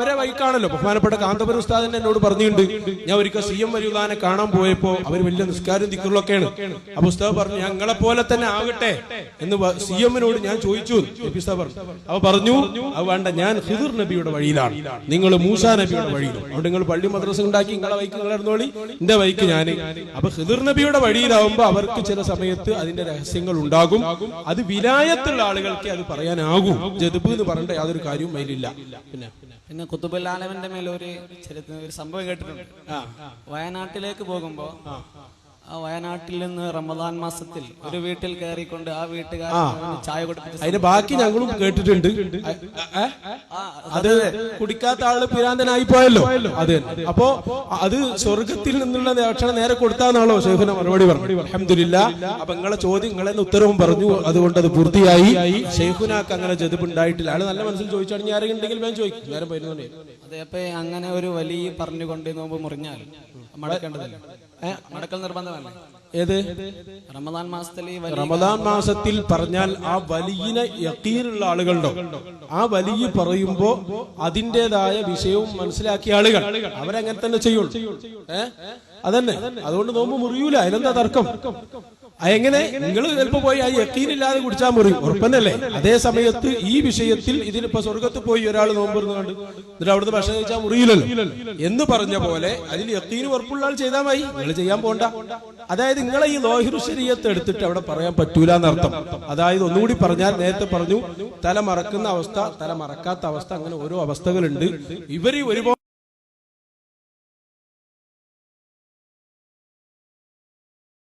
അവരെ വൈകാണല്ലോ ബഹുമാനപ്പെട്ട കാന്തപുരം ഉസ്താദ് എന്നോട് പറഞ്ഞിട്ടുണ്ട്. ഞാൻ ഒരിക്കൽ സി എം വലുതാനെ കാണാൻ പോയപ്പോ അവർ വലിയ നിസ്കാരം ദിക്കറിലൊക്കെയാണ്. അപ്പൊ ഉസ്താദ് പറഞ്ഞു ഞങ്ങളെ പോലെ തന്നെ ആകട്ടെ എന്ന് സി എമ്മിനോട് ഞാൻ ചോദിച്ചു. പറഞ്ഞു അവ പറഞ്ഞു അത് വേണ്ട ഞാൻ ഹിദുർ നബിയുടെ വഴിയിലാണ്. നിങ്ങൾ മൂസ നബിയുടെ വഴിയിലും അതുകൊണ്ട് നിങ്ങൾ പള്ളി മദ്രസ ഉണ്ടാക്കി നിങ്ങളെ വൈക്ക് നിങ്ങൾ ഇരുന്നോളി എന്റെ വൈക്ക് ഞാൻ അപ്പൊ ഹിദുർ നബിയുടെ വഴിയിലാവുമ്പോ അവർക്ക് ചില സമയത്ത് അതിന്റെ രഹസ്യങ്ങൾ ഉണ്ടാകും. അത് വിലായത്തുള്ള ആളുകൾക്ക് അത് പറയാനാകും. ജതുബ് എന്ന് പറഞ്ഞിട്ട് യാതൊരു കാര്യവും അതിലില്ല പിന്നെ പിന്നെ കുത്തുബുല്ലാലവന്റെ മേലെ ഒരു ചരിത്രം ഒരു സംഭവം കേട്ടിട്ടുണ്ട്. വയനാട്ടിലേക്ക് പോകുമ്പോ ആ വയനാട്ടിൽ നിന്ന് റമദാൻ മാസത്തിൽ ഒരു വീട്ടിൽ കയറിക്കൊണ്ട് ആ വീട്ടുകാർ ചായ കൊടുത്തു അതിന് ബാക്കി ഞങ്ങളും കേട്ടിട്ടുണ്ട്. അത് കുടിക്കാത്ത ആൾ പിരാന്തനായി പോയല്ലോ. അത് അപ്പോ അത് സ്വർഗത്തിൽ നിന്നുള്ള ഭക്ഷണം നേരെ കൊടുത്താന്നാണോ ഷെയ്ഖിന് മറുപടി പറഞ്ഞു അഹമ്മദില്ല അപ്പൊ നിങ്ങളെ ചോദ്യം നിങ്ങളെ ഉത്തരവും പറഞ്ഞു. അതുകൊണ്ട് അത് പൂർത്തിയായി. ഷെയ്ഖുനാക്ക് അങ്ങനെ ജതുബ് ഉണ്ടായിട്ടില്ല. ആൾ നല്ല മനസ്സിൽ ചോദിച്ചാണെങ്കിൽ ആരെങ്കിലും ഉണ്ടെങ്കിൽ വേഗം ചോദിക്കും. നേരം പോയിരുന്നു അതെ അപ്പൊ അങ്ങനെ ഒരു വലിയ പറഞ്ഞുകൊണ്ട് നോമ്പ് മുറിഞ്ഞാൽ മടക്കേണ്ടതല്ല? മടക്കൽ ഏത്? റമദാൻ മാസത്തിൽ റമദാൻ മാസത്തിൽ പറഞ്ഞാൽ ആ വലിയ യക്കീനുള്ള ആളുകളുണ്ടോ? ആ വലിയ പറയുമ്പോ അതിന്റെതായ വിഷയവും മനസ്സിലാക്കിയ ആളുകൾ. അവരങ്ങനെ തന്നെ ചെയ്യുള്ളൂ ഏ? അതന്നെ. അതുകൊണ്ട് നോമ്പ് മുറിയൂല. അതിനെന്താ തർക്കം? എങ്ങനെ നിങ്ങൾ ചിലപ്പോ പോയി ആ യക്കീനില്ലാതെ കുടിച്ചാൽ മുറി ഉറപ്പന്നല്ലേ? അതേ സമയത്ത് ഈ വിഷയത്തിൽ ഇതിനിപ്പോ സ്വർഗത്ത് പോയി ഒരാൾ നോമ്പ് കണ്ടു എന്നിട്ട് അവിടുന്ന് ഭക്ഷണം കഴിച്ചാൽ മുറിയില്ലല്ലോ. എന്ന് പറഞ്ഞ പോലെ അതിൽ യക്കീന് ഉറപ്പുള്ള ആൾ ചെയ്താൽ മതി. നിങ്ങൾ ചെയ്യാൻ പോണ്ട. അതായത് നിങ്ങളെ ഈ ലോഹിറു ശരീരത്തെ എടുത്തിട്ട് അവിടെ പറയാൻ പറ്റൂല എന്നർത്ഥം അതായത് ഒന്നുകൂടി പറഞ്ഞാൽ നേരത്തെ പറഞ്ഞു തല മറക്കുന്ന അവസ്ഥ തല മറക്കാത്ത അവസ്ഥ അങ്ങനെ ഓരോ അവസ്ഥകളുണ്ട്. ഇവർ ഒരുപാട്